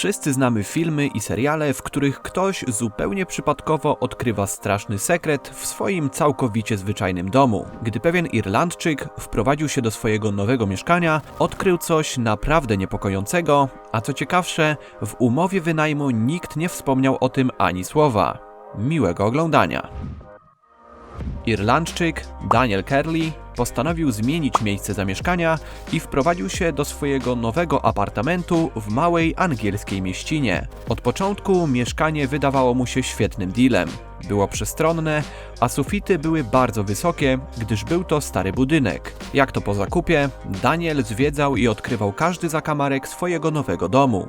Wszyscy znamy filmy i seriale, w których ktoś zupełnie przypadkowo odkrywa straszny sekret w swoim całkowicie zwyczajnym domu. Gdy pewien Irlandczyk wprowadził się do swojego nowego mieszkania, odkrył coś naprawdę niepokojącego, a co ciekawsze, w umowie wynajmu nikt nie wspomniał o tym ani słowa. Miłego oglądania. Irlandczyk Daniel Kerley postanowił zmienić miejsce zamieszkania i wprowadził się do swojego nowego apartamentu w małej angielskiej mieścinie. Od początku mieszkanie wydawało mu się świetnym dealem. Było przestronne, a sufity były bardzo wysokie, gdyż był to stary budynek. Jak to po zakupie, Daniel zwiedzał i odkrywał każdy zakamarek swojego nowego domu.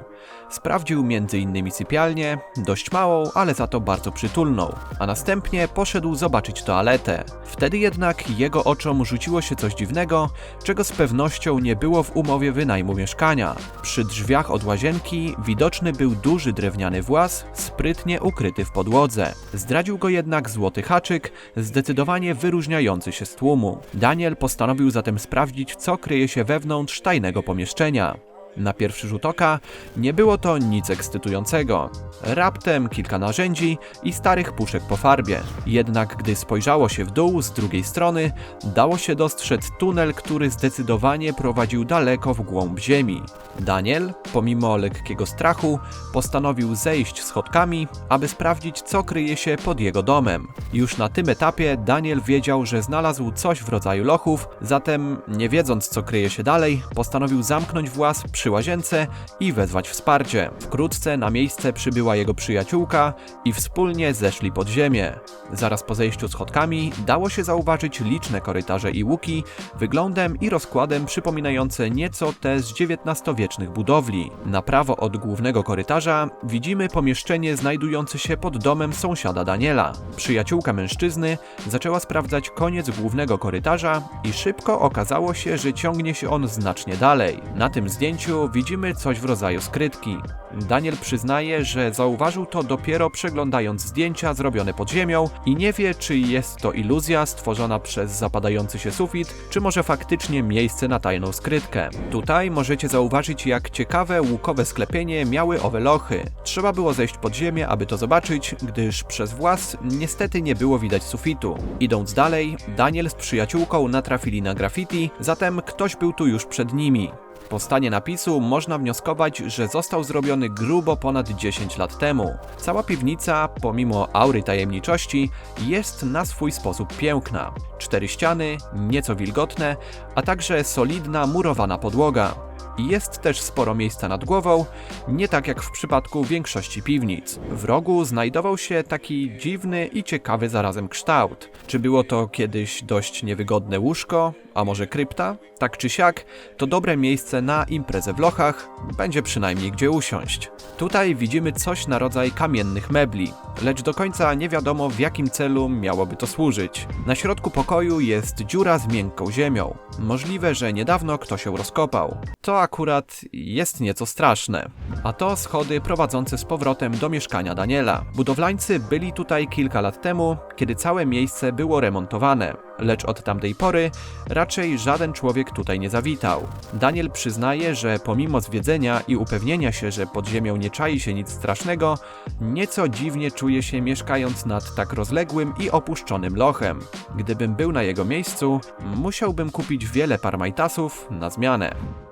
Sprawdził m.in. sypialnię, dość małą, ale za to bardzo przytulną, a następnie poszedł zobaczyć toaletę. Wtedy jednak jego oczom rzuciło się coś dziwnego, czego z pewnością nie było w umowie wynajmu mieszkania. Przy drzwiach od łazienki widoczny był duży drewniany włas, sprytnie ukryty w podłodze. Zdradził go jednak złoty haczyk, zdecydowanie wyróżniający się z tłumu. Daniel postanowił zatem sprawdzić, co kryje się wewnątrz tajnego pomieszczenia. Na pierwszy rzut oka nie było to nic ekscytującego. Raptem kilka narzędzi i starych puszek po farbie. Jednak gdy spojrzało się w dół z drugiej strony, dało się dostrzec tunel, który zdecydowanie prowadził daleko w głąb ziemi. Daniel, pomimo lekkiego strachu, postanowił zejść schodkami, aby sprawdzić, co kryje się pod jego domem. Już na tym etapie Daniel wiedział, że znalazł coś w rodzaju lochów, zatem, nie wiedząc, co kryje się dalej, postanowił zamknąć włas przy łazience i wezwać wsparcie. Wkrótce na miejsce przybyła jego przyjaciółka i wspólnie zeszli pod ziemię. Zaraz po zejściu schodkami dało się zauważyć liczne korytarze i łuki, wyglądem i rozkładem przypominające nieco te z XIX-wiecznych budowli. Na prawo od głównego korytarza widzimy pomieszczenie znajdujące się pod domem sąsiada Daniela. Przyjaciółka mężczyzny zaczęła sprawdzać koniec głównego korytarza i szybko okazało się, że ciągnie się on znacznie dalej. Na tym zdjęciu widzimy coś w rodzaju skrytki. Daniel przyznaje, że zauważył to dopiero przeglądając zdjęcia zrobione pod ziemią i nie wie, czy jest to iluzja stworzona przez zapadający się sufit, czy może faktycznie miejsce na tajną skrytkę. Tutaj możecie zauważyć, jak ciekawe łukowe sklepienie miały owe lochy. Trzeba było zejść pod ziemię, aby to zobaczyć, gdyż przez włas niestety nie było widać sufitu. Idąc dalej, Daniel z przyjaciółką natrafili na graffiti, zatem ktoś był tu już przed nimi. Po stanie napisu można wnioskować, że został zrobiony grubo ponad 10 lat temu. Cała piwnica, pomimo aury tajemniczości, jest na swój sposób piękna. Cztery ściany, nieco wilgotne, a także solidna murowana podłoga. Jest też sporo miejsca nad głową, nie tak jak w przypadku większości piwnic. W rogu znajdował się taki dziwny i ciekawy zarazem kształt. Czy było to kiedyś dość niewygodne łóżko, a może krypta? Tak czy siak, to dobre miejsce na imprezę w lochach, będzie przynajmniej gdzie usiąść. Tutaj widzimy coś na rodzaj kamiennych mebli, lecz do końca nie wiadomo w jakim celu miałoby to służyć. Na środku pokoju jest dziura z miękką ziemią. Możliwe, że niedawno ktoś ją rozkopał. To akurat jest nieco straszne. A to schody prowadzące z powrotem do mieszkania Daniela. Budowlańcy byli tutaj kilka lat temu, kiedy całe miejsce było remontowane, lecz od tamtej pory raczej żaden człowiek tutaj nie zawitał. Daniel przyznaje, że pomimo zwiedzenia i upewnienia się, że pod ziemią nie czai się nic strasznego, nieco dziwnie czuje się mieszkając nad tak rozległym i opuszczonym lochem. Gdybym był na jego miejscu, musiałbym kupić wiele parmajtasów na zmianę.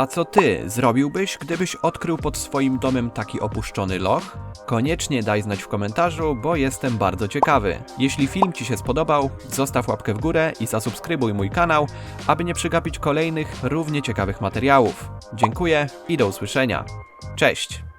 A co ty zrobiłbyś, gdybyś odkrył pod swoim domem taki opuszczony loch? Koniecznie daj znać w komentarzu, bo jestem bardzo ciekawy. Jeśli film Ci się spodobał, zostaw łapkę w górę i zasubskrybuj mój kanał, aby nie przegapić kolejnych równie ciekawych materiałów. Dziękuję i do usłyszenia. Cześć!